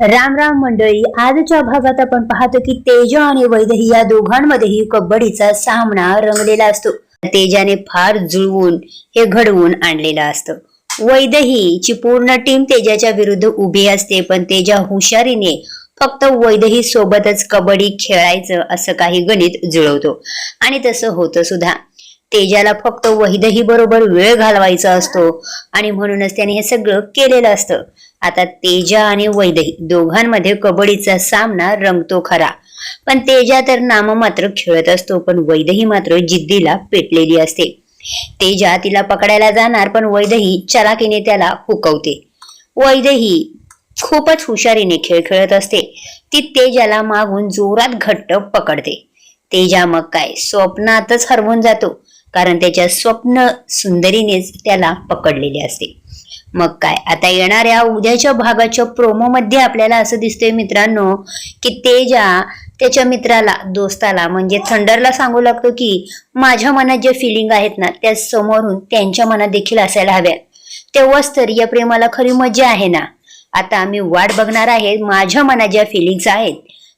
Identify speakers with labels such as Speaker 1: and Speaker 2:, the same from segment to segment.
Speaker 1: राम राम मंडळी आजच्या भागात आपण पाहतो की तेजा आणि वैदही या दोघांमध्येही कबड्डीचा सामना रंगलेला असतो. तेजाने फार जुळवून हे घडवून आणलेलं असतं. वैदेहीची पूर्ण टीम तेजाच्या विरुद्ध उभी असते पण तेजा हुशारीने फक्त वैदही सोबतच कबड्डी खेळायचं असं काही गणित जुळवतो. आणि तसं होतं सुद्धा. तेजाला फक्त वहिदही बरोबर वेळ घालवायचा असतो. आणि म्हणूनच त्याने हे सगळं केलेलं असतं. आता तेजा आणि वैदही दोघांमध्ये कबड्डीचा सामना रंगतो खरा. पण तेजा तर नाम मात्र खेळत असतो पण वैदही मात्र जिद्दीला पेटलेली असते. तेजा तिला पकडायला जाणार पण वैदही चलाकीने त्याला हुकवते. वैदही खूपच हुशारीने खेळ खेळत असते. ती तेजाला मागून जोरात घट्ट पकडते. तेजा मग काय स्वप्नातच हरवून जातो. कारण त्याच्या स्वप्न सुंदरीनेच त्याला पकडलेले असते. मग काय? आता येणाऱ्या उद्याच्या भागाच्या प्रोमो मध्ये आपल्याला असं दिसतंय मित्रांनो की तेजा त्याच्या मित्राला दोस्ताला म्हणजे थंडरला सांगू लागतो की माझ्या मनात जे फिलिंग आहेत ना त्या समोरून त्यांच्या मनात देखील असायला हव्यात. तेव्हाच तर या प्रेमाला खरी मजा आहे ना. आता मी वाट बघणार आहे माझ्या मनात ज्या फिलिंग्स आहेत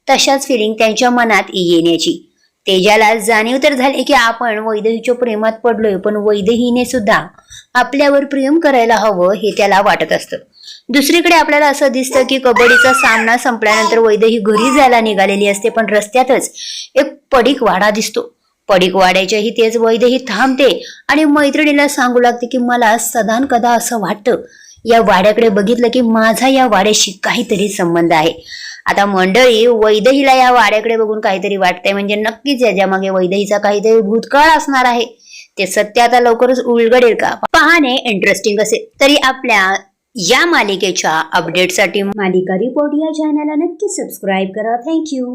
Speaker 1: तशाच फिलिंग त्यांच्या मनात येण्याची. तेजाला जाणीव तर झाली की आपण वैदेहीच्या प्रेमात पडलोय पण वैदेहीने सुद्धा आपल्यावर प्रेम करायला हवं हे त्याला वाटत असतं. दुसरीकडे आपल्याला असं दिसतं की कबड्डीचा सामना संपल्यानंतर वैदेही घरी जायला निघालेली असते पण रस्त्यातच एक पडीक वाडा दिसतो. पडीक वाड्याच्याही तेच वैदेही थांबते आणि मैत्रिणीला सांगू लागते की मला सदान कदा असं वाटतं. या वाड्याकडे बघितलं की माझा या वाड्याशी काहीतरी संबंध आहे. आता मंडळी वैदहीला या वाड्याकडे बघून काहीतरी वाटतंय. म्हणजे नक्कीच याच्या मागे वैदहीचा काहीतरी भूतकाळ असणार आहे. ते सत्य आता लवकरच उलगडेल का? पाहणे इंटरेस्टिंग असेल तरी आपल्या या मालिकेच्या अपडेटसाठी मालिका रिपोर्ट या चॅनलला नक्की सबस्क्राईब करा. थँक्यू